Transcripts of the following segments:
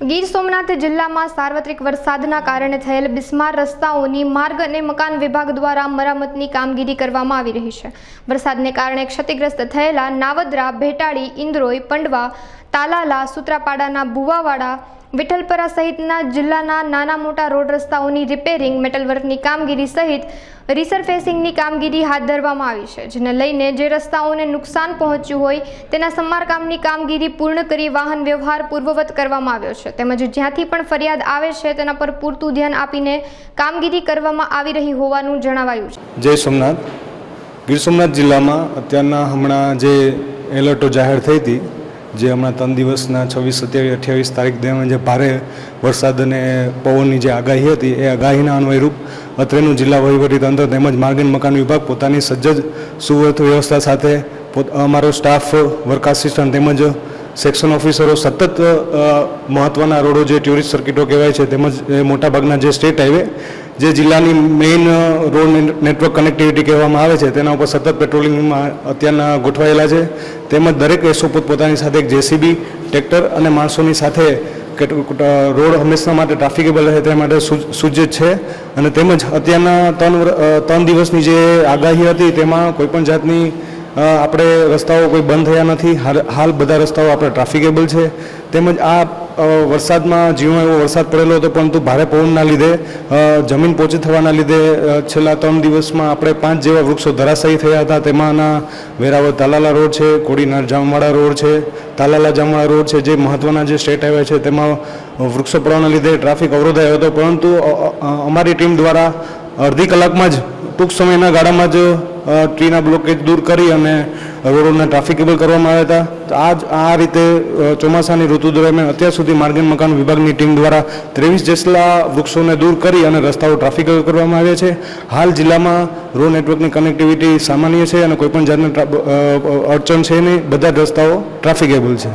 ગીર સોમનાથ જિલ્લામાં સાર્વત્રિક વરસાદના કારણે થયેલ બિસ્માર રસ્તાઓની માર્ગ અને મકાન વિભાગ દ્વારા મરામતની કામગીરી કરવામાં આવી રહી છે. વરસાદને કારણે ક્ષતિગ્રસ્ત થયેલા નાવદરા ભેટાળી ઇન્દ્રોઈ પંડવા, તાલાલા, સુત્રાપાડાના ભુવાવાડા વિઠ્ઠલપરા સહિતના જિલ્લાના નાના મોટા રોડ રસ્તાઓની રિપેરિંગ મેટલવર્કની કામગીરી સહિત રિસરફેસિંગની કામગીરી હાથ ધરવામાં આવી છે, જેને લઈને જે રસ્તાઓને નુકસાન પહોંચ્યું હોય તેના સમારકામની કામગીરી પૂર્ણ કરી વાહન વ્યવહાર પૂર્વવત કરવામાં આવ્યો છે. તેમજ જ્યાંથી પણ ફરિયાદ આવે છે તેના પર પૂરતું ધ્યાન આપીને કામગીરી કરવામાં આવી રહી હોવાનું જણાવાયું છે. જય સોમનાથ. ગીર સોમનાથ જિલ્લામાં અત્યારના હમણાં જે એલર્ટો જાહેર થઈ હતી જે હમણાં ત્રણ દિવસના છવ્વીસ, સત્યાવીસ, અઠ્યાવીસ તારીખ દરમિયાન જે ભારે વરસાદ અને પવનની જે આગાહી હતી, એ આગાહીના અન્વયરૂપ અત્રેનું જિલ્લા વહીવટીતંત્ર તેમજ માર્ગ અને મકાન વિભાગ પોતાની સજ્જ સુવ્યવસ્થ વ્યવસ્થા સાથે અમારો સ્ટાફ, વર્ક આસિસ્ટન્ટ તેમજ સેક્શન ઓફિસરો સતત મહત્ત્વના રોડો જે ટુરિસ્ટ સર્કિટો કહેવાય છે તેમજ મોટાભાગના જે સ્ટેટ હાઈવે જે જિલ્લાની મેઇન રોડ નેટવર્ક કનેક્ટિવિટી કહેવામાં આવે છે, તેના ઉપર સતત પેટ્રોલિંગમાં અત્યારના ગોઠવાયેલા છે. તેમજ દરેક એસો પોતપોતાની સાથે એક જેસીબી ટ્રેક્ટર અને માણસોની સાથે રોડ હંમેશા માટે ટ્રાફિકેબલ રહે તે માટે સુ- સુજ્જ છે. અને તેમજ અત્યારના ત્રણ ત્રણ દિવસની જે આગાહી હતી, તેમાં કોઈપણ જાતની આપણે રસ્તાઓ કોઈ બંધ થયા નથી. હાલ- બધા રસ્તાઓ આપણે ટ્રાફિકેબલ છે. તેમજ આ વરસાદમાં જીવો એવો વરસાદ પડેલો હતો, પરંતુ ભારે પવનના લીધે જમીન પોચી થવાના લીધે છેલ્લા ત્રણ દિવસમાં આપણે પાંચ જેવા વૃક્ષો ધરાશાયી થયા હતા. તેમાંના વેરાવળ તાલાલા રોડ છે, કોડીનાર જામવાડા રોડ છે, તાલાલા જામવાડા રોડ છે, જે મહત્ત્વના જે સ્ટેટ હાઈવે છે, તેમાં વૃક્ષો પડવાના લીધે ટ્રાફિક અવરોધાયો હતો. પરંતુ અમારી ટીમ દ્વારા અડધી કલાકમાં જ ટૂંક સમયના ગાળામાં જ ટ્રીના બ્લોકેજ દૂર કરી અને રોડોને ટ્રાફિકેબલ કરવામાં આવ્યા હતા. તો આ રીતે ચોમાસાની ઋતુ દરમિયાન અત્યાર સુધી માર્ગ અને મકાન વિભાગની ટીમ દ્વારા ત્રેવીસ જેટલા વૃક્ષોને દૂર કરી અને રસ્તાઓ ટ્રાફિકેબલ કરવામાં આવ્યા છે. હાલ જિલ્લામાં રોડ નેટવર્કની કનેક્ટિવિટી સામાન્ય છે અને કોઈપણ જાતની અડચણ છે નહીં. બધા જ રસ્તાઓ ટ્રાફિકેબલ છે.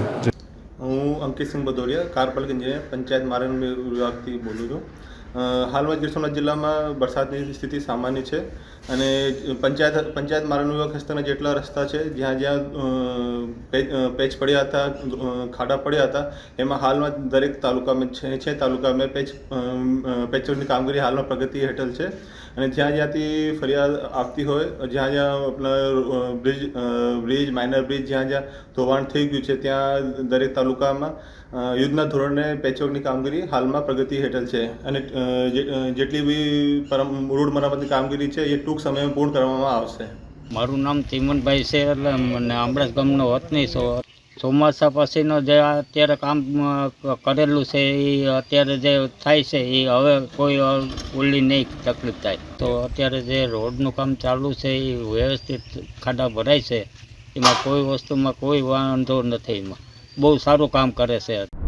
હું અંકિતસિંહ બદોડિયા કાર્પલ એન્જિનિયર પંચાયત માર્ગ વિભાગથી બોલું છું. હાલમાં ગીર સોમનાથ જિલ્લામાં વરસાદની સ્થિતિ સામાન્ય છે અને પંચાયત પંચાયત મારણ વિભાગ હસ્તના જેટલા રસ્તા છે, જ્યાં જ્યાં પેચ પડ્યા હતા ખાડા પડ્યા હતા, એમાં હાલમાં દરેક તાલુકામાં છે તાલુકામાં પેચ પેચની કામગીરી હાલમાં પ્રગતિ હેઠળ છે. અને જ્યાં જ્યાંથી ફરિયાદ આવતી હોય, જ્યાં જ્યાં આપણા બ્રિજ બ્રિજ માઇનર બ્રિજ જ્યાં જ્યાં ધોવાણ થઈ ગયું છે, ત્યાં દરેક તાલુકામાં યુદ્ધના ધોરણે પેચવર્કની કામગીરી હાલમાં પ્રગતિ હેઠળ છે. અને જેટલી બી પરમ રોડ મરામતની કામગીરી છે, એ ટૂંક સમયમાં પૂર્ણ કરવામાં આવશે. મારું નામ ચીમનભાઈ છે, એટલે મને આંબળાસ ગામનો વતની છો. ચોમાસા પછીનો જે અત્યારે કામ કરેલું છે, એ અત્યારે જે થાય છે, એ હવે કોઈ ઓલી નહીં તકલીફ થાય. તો અત્યારે જે રોડનું કામ ચાલુ છે, એ વ્યવસ્થિત ખાડા ભરાય છે. એમાં કોઈ વસ્તુમાં કોઈ વાંધો નથી એમાં. બહુ સારું કામ કરે છે.